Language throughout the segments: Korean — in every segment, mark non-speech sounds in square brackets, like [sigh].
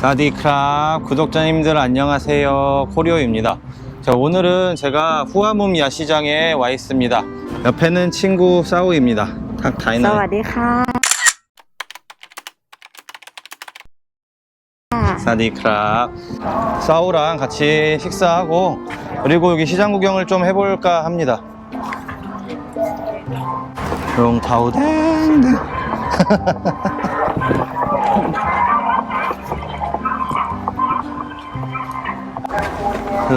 사디크랍 구독자님들 안녕하세요 코리오입니다 자 오늘은 제가 후아문 야시장에 와 있습니다 옆에는 친구 싸우입니다 탁 ส 다이나 วัสดีค่ะ 사디크랍 싸우랑 같이 식사하고 그리고 여기 시장 구경을 좀 해볼까 합니다 롱타우댕 [laughs]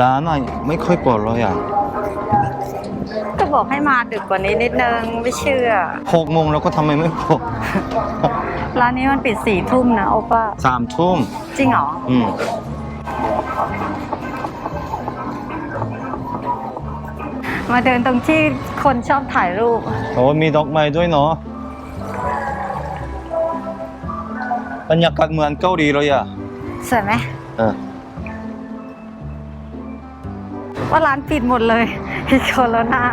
ร้านอะไม่ค่อยเปิดเลยอะก็บอกให้มาดึกกว่านี้นิดนึงไม่เชื่อหกโมงแล้วก็ทำไมไม่พอร้านนี้มันปิดสี่ทุ่มนะโอป้าสามทุ่มจริงเหรออืมมาเดินตรงที่คนชอบถ่ายรูปโอ้มีดอกไม้ด้วยเนาะบรรยากาศเหมือนเกาหลีเลยอะสวยไหมเออ ว่าร้านปิดหมดเลย พิดโคโรนา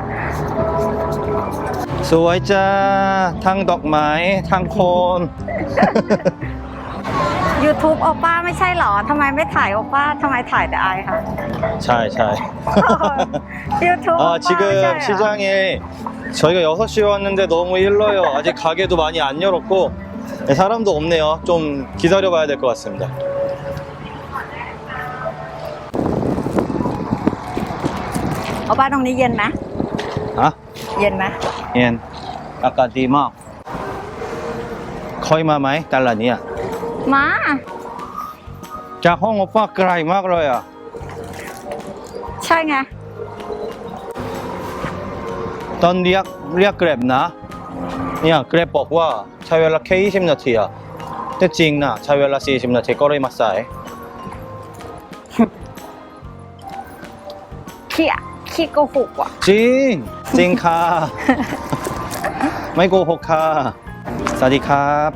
สวยจ้า ทั้งดอกไม้ ทั้งโคน ยูทูบโอป้าไม่ใช่เหรอทำไมไม่ถ่ายโอป้าทำไมถ่ายแต่ไอายคะ ใช่ใช่ ยูทูบ 아, 지금 시장에 저희가 6시에 왔는데 너무 일러요. 아직 가게도 많이 안 열었고 네, 사람도 없네요. 좀 기다려 봐야 될 것 같습니다. เอาบ้านตรงนี้เย็นไหมฮะเย็นไหมเย็นอากาศดีมากเคยมาไหมตลาดนี้มาจากห้องอป้าไกลมากเลยอะ ใช่ไง ตอนเรียกเรียกเกร็บนะ เนี่ยเกร็บบอกว่าใช้เวลาแค่ 20 นาทีอะแต่จริงนะใช้เวลา 40 นาทีก็เลยมาสายเขี้ย ขี้โกหกว่ะ จริง จริงค่ะ ไม่โกหกค่ะ สวัสดีครับ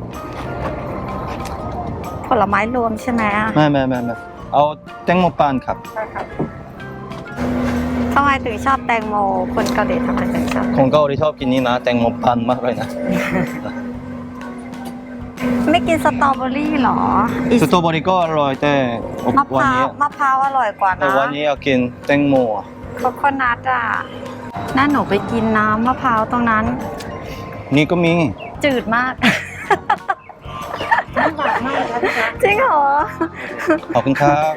ผลไม้รวมใช่ไหมอะไม่ไม่ไม่ไม่เอาแตงโมปานครับ ทำไมถึงชอบแตงโม คนเกาหลีทำไมถึงชอบ คนเกาหลีชอบกินนี่นะแตงโมปานมากเลยนะไม่กินสตรอเบอรี่หรออีสตรอเบอรี่ก็อร่อยแต่มะพวันร้านี้วมะพร้าวอร่อยกว่าแต่นะ วันนี้อยากกินแตงโมอะ โคโคนัทอะน่าหนูไปกินน้ำมะพร้าวตรงนั้น นี่ก็มี จืดมากจริงเหรอขอบคุณครับ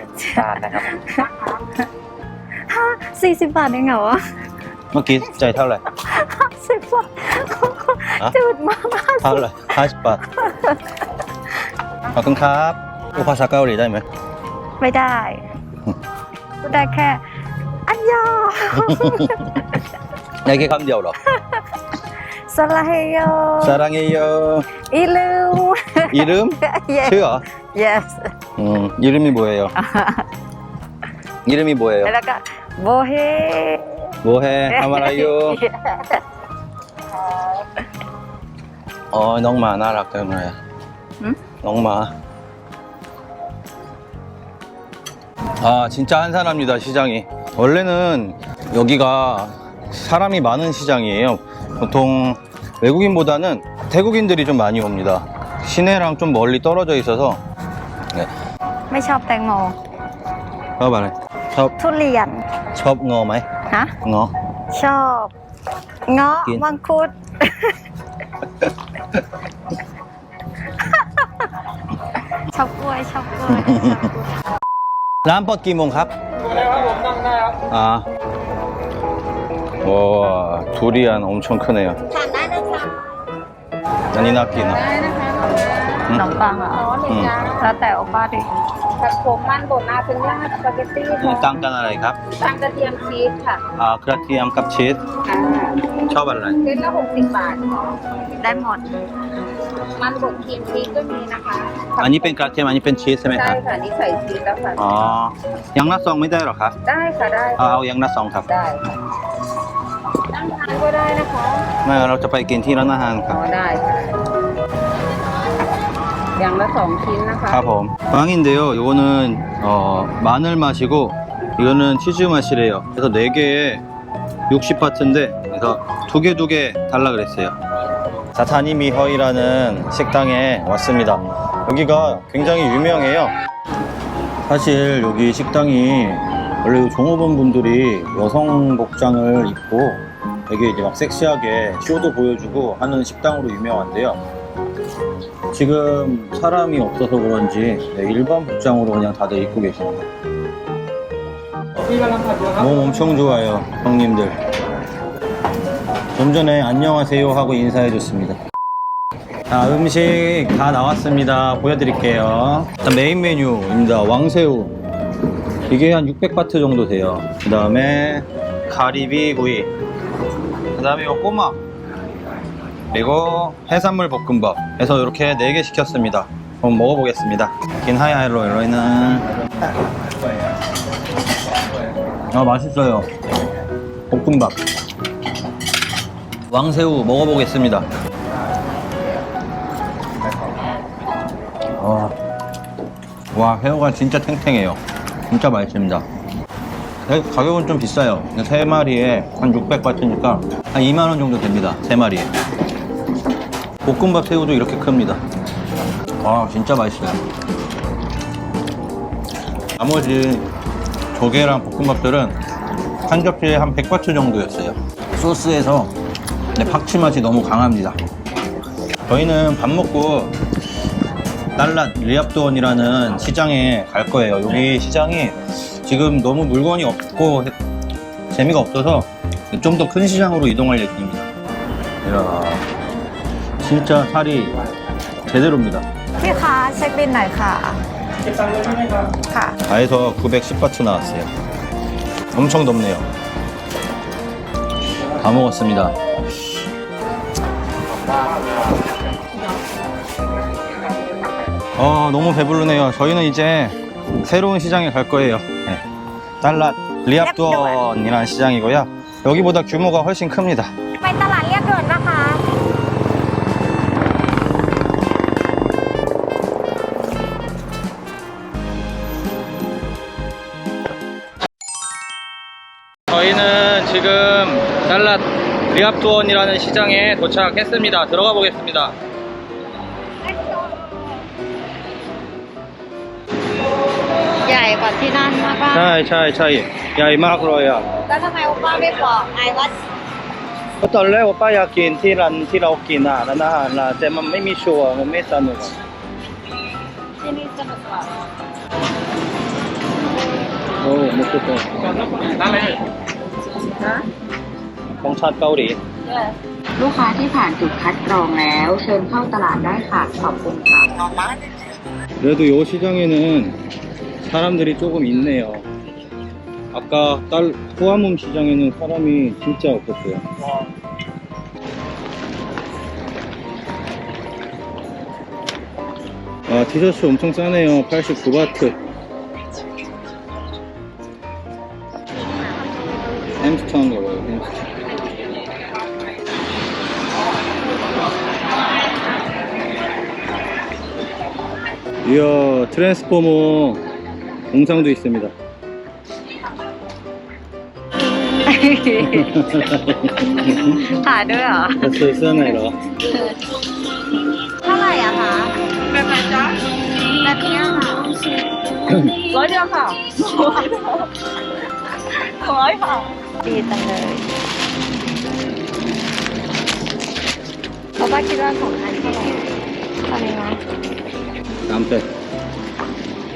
สี่สิบบาทเองเหรอเมื่อกี้ใจายเท่าไหร่สิบบาทอะจืดมากเท่าไหร่ห้าสิบบาทขอบคุณครับพูดภาษาเกาหลีได้ไหมไม่ได้พูดได้แค่ 사랑해요. 내게 감자오라. 사랑해요. 사랑해요. 이름. 이름? [laughs] 예. 수아. Yes. 음, 이름이 뭐예요? [laughs] 이름이 뭐예요? 그러니까 뭐해? 뭐해? 하마라요. [laughs] 예. 어, 넝마 나락 때문에. 응? 넝마. 아, 진짜 한산합니다, 시장이. 원래는 여기가 사람이 많은 시장이에요. 보통 외국인보다는 태국인들이 좀 많이 옵니다. 시내랑 좀 멀리 떨어져 있어서. 네. ไม่ชอบแตงโม 어, 말해. 첩, ทุเรียน 첩 어ไหม ฮะ เงาะ ชอบเงาะ กิน มังคุด ชอบกล้วยชอบกล้วยชอบกล้วย ร้านเปิดกี่โมงครับได้ครับผมนั่ง ได้ครับอ่า와 두리안 엄청 크네요 ทานได้นะคะ อันนี้น่ากินอ่ะ ได้นะคะ ขนมปังเหรอ ร้อนเลยจ้า แล้วแต่โอป้าดิ ผักโขมมันบดอาเป็นย่างสปาเกตตี้ นี่ ค่ะ ตั้งกันอะไรครับ ตั้งกระเทียมชีสค่ะ อ่ากระเทียมกับชีส อ่า ชอบอะไร เส้นละหกสิบบาท ได้หมด มันบดครีมชีสก็มีนะคะ อันนี้เป็นกระเทียมอันนี้เป็นชีสใช่ไหมค ใช่ รับ ค่ะนี่ใส่ชีสแล้วค่ะ อ๋อยังละซองไม่ได้หรอครับ ได้ค่ะได้ เอาเอายังละซองครับ ได้ค่ะตั้งทานก็ได้นะคะ ไม่เราจะไปกินที่ร้านอาหารค อ๋ รับ อได้ค่ะอย่างละสองชิ้นนะคะ ครับผม빵인데요 이거는 어, 마늘 맛이고 이거는 치즈 맛이래요 그래서 4개에 60바트인데 그래서 두 개 두 개 달라 그랬어요 사타니 미 허이라는 식당에 왔습니다 여기가 굉장히 유명해요 사실 여기 식당이 원래 종업원 분들이 여성 복장을 입고 되게 이제 막 섹시하게 쇼도 보여주고 하는 식당으로 유명한데요. 지금 사람이 없어서 그런지 네, 일반 복장으로 그냥 다들 입고 계십니다. 몸 엄청 좋아요, 형님들. 좀 전에 안녕하세요 하고 인사해줬습니다. 자, 음식 다 나왔습니다. 보여드릴게요. 일단 메인 메뉴입니다. 왕새우. 이게 한 600바트 정도 돼요. 그 다음에 가리비 구이. 그 다음에 요 꼬막. 그리고 해산물 볶음밥. 해서 이렇게 4개 시켰습니다. 한번 먹어보겠습니다. 긴하야로 이로이는. 아, 맛있어요. 볶음밥. 왕새우 먹어보겠습니다. 와, 와 새우가 진짜 탱탱해요. 진짜 맛있습니다. 네, 가격은 좀 비싸요. 세 마리에 한 600바트니까 한 2만 원 정도 됩니다. 세 마리에. 볶음밥 새우도 이렇게 큽니다. 와, 진짜 맛있어요. 나머지 조개랑 볶음밥들은 한 접시에 한 100바트 정도였어요. 소스에서 네, 파치 맛이 너무 강합니다. 저희는 밥 먹고 달랏 리압도원이라는 시장에 갈 거예요. 여기 시장이 지금 너무 물건이 없고 재미가 없어서 좀 더 큰 시장으로 이동할 예정입니다. 이야, 진짜 살이 제대로입니다. พี่คะเช็คบินหน่อยค่ะ ค่ะ 다 해서 910바트 나왔어요. 엄청 덥네요. 다 먹었습니다. 어, 너무 배부르네요. 저희는 이제 새로운 시장에 갈 거예요. 네. 달랏 리압돈이라는 시장이고요. 여기보다 규모가 훨씬 큽니다. ไปตลาดเรียบด่วนนะคะ 저희는 지금 달랏 리압도원이라는 시장에 도착했습니다. 들어가 보겠습니다. ใหญ่กว่าที่นั่นมากป่ะ ใช่ใช่ใช่ใหญ่มากเลยอ่ะ แล้วทำไมโอป้าไม่บอกไอว่า เพราะตอนแรกว่าป้าอยากกินที่ร้านที่เรากินอ่ะร้านอาหารนะแต่มันไม่มีชัวร์มันไม่สนุกอะ ที่นี่สนุกกว่า โอ้มุกตัวของชาติเกาหลี ลูกค้าที่ผ่านจุดคัดกรองแล้ว เชิญเข้าตลาดได้ค่ะ ขอบคุณค่ะ 그래도 이 시장에는 사람들이 조금 있네요. 아까 딸 호화문 시장에는 사람이 진짜 없었어요. 아 티셔츠 엄청 싸네요. 89바트. 햄스터인가 봐요. 햄스터. 이야 트랜스포머 영상도 있습니다. 다 알아요. 됐어, 쓰네라. 하나야, 하. 왜 말자? 나 그냥 하. 맞아, 하. 거의 하. 일단 그. 오빠 기도한 거 아니야? 아니야. เนี้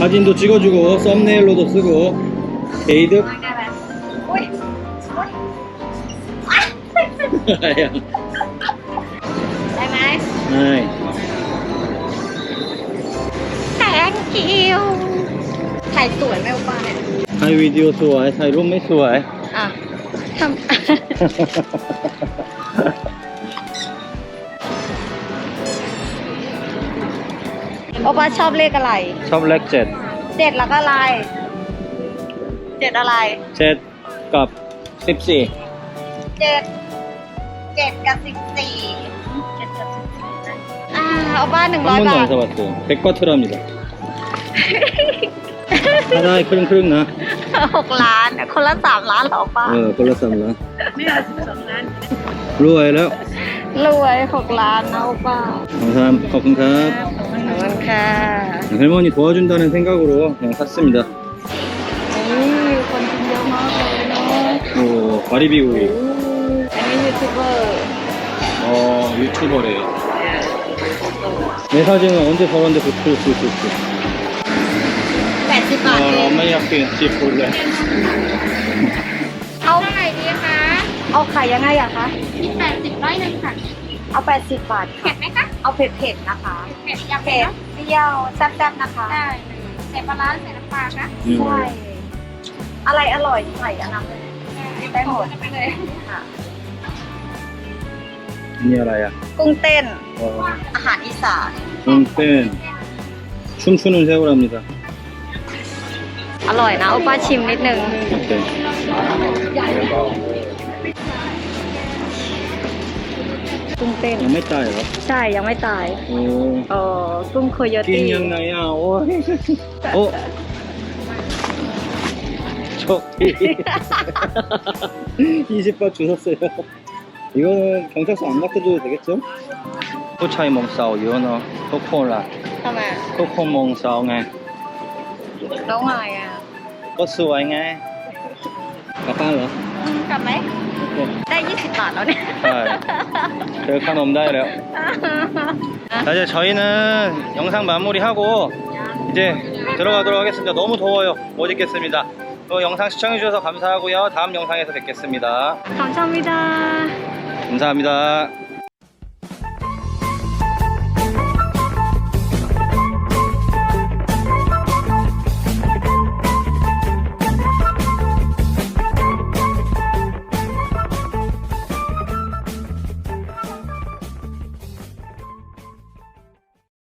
사진도 찍어주고 썸네일로도 쓰고 게이드 ได้ไหมอุ้ยอุ้ย ได้ไหม 아이 แ thank you ถ่ายสวยไหมโอป้าเนี่ย 하이 비디오 좋아해 하이 룸메 좋아해 อ่ะทำ โอป้าชอบเลขอะไร 샵 렉젯 เจ็ดแล้วก็อะไร เจ็ดอะไร เจ็ดกับสิบสี่ เจ็ดเจ็ดกับสิบสี่เจ็ดกับสิบสี่อ่าเอาบ้านหนึ่ง 한 ร้อย 번도 บา 안 ท 사봤어요. 백과트랍니다. 하나에 크릉 크릉 나. หกล้าน คนละสามล้านเหรอป้า 어, 골랐습니다. 루아이요. รวยหกล้านนะโอป้า 감사합니다. 거kun캅. ขอบคุณค่ ะ 할머니 도와준다는 생각으로 그냥 샀습니다. นี่คนกินเยอะมากเลยเนาะ 오, 와리비구이. อันนี้ยูทูบเบอร์ 어, 유튜버래요. 내 사진은 언제 저런데 붙을 수 있을지. แปดสิบบาทเอ 어, ง 엄마이 학교 집 볼래. เอาเท่าไหร่ดีคะ เอาขายยังไงอะคะ แปดสิบร้อยหนึ่งค่ะ เอาแปดสิบบาท เผ็ดไหมคะ เอาเผ็ดๆนะคะ เผ็ดยำ เผ็ดเปรี้ยวแซ่บๆนะคะ ได้เลยใส่ปลาร้าใส่น้ำปลานะ ใช่ อะไรอร่อยใส่อันนั้นเลย ได้หมด ไปเลย ค่ะ 니 알아야. กุ้งเต้น 어, อาหารอีสาน 똥pen. 춤추는 새우랍니다. อร่อยนะโอป้าชิมนิดนึง 어때? กุ้งเต้น ยังไม่ตายเหรอ ใช่ยังไม่ตาย โอ้ เออกุ้งโคโย กิน ตี้ ยังไงอ่ะโอ้ยโอ้저기 20바 주셨어요 이거는 경찰서 안 맡겨줘도 되겠죠? 호차이 몽싸오 연어 토코라 ทำไม 토코 몽싸오 ngay น้องใหม่อ่ะ 버스 와이 ngay 가빠라 กลับไหม ได้ 20 บาทแล้วเนี่ย 네. 별칸 없나요? 자 [laughs] 이제 저희는 영상 마무리하고 이제 들어가도록 하겠습니다 너무 더워요 못 있겠습니다 또 영상 시청해주셔서 감사하고요 다음 영상에서 뵙겠습니다 감사합니다. 감사합니다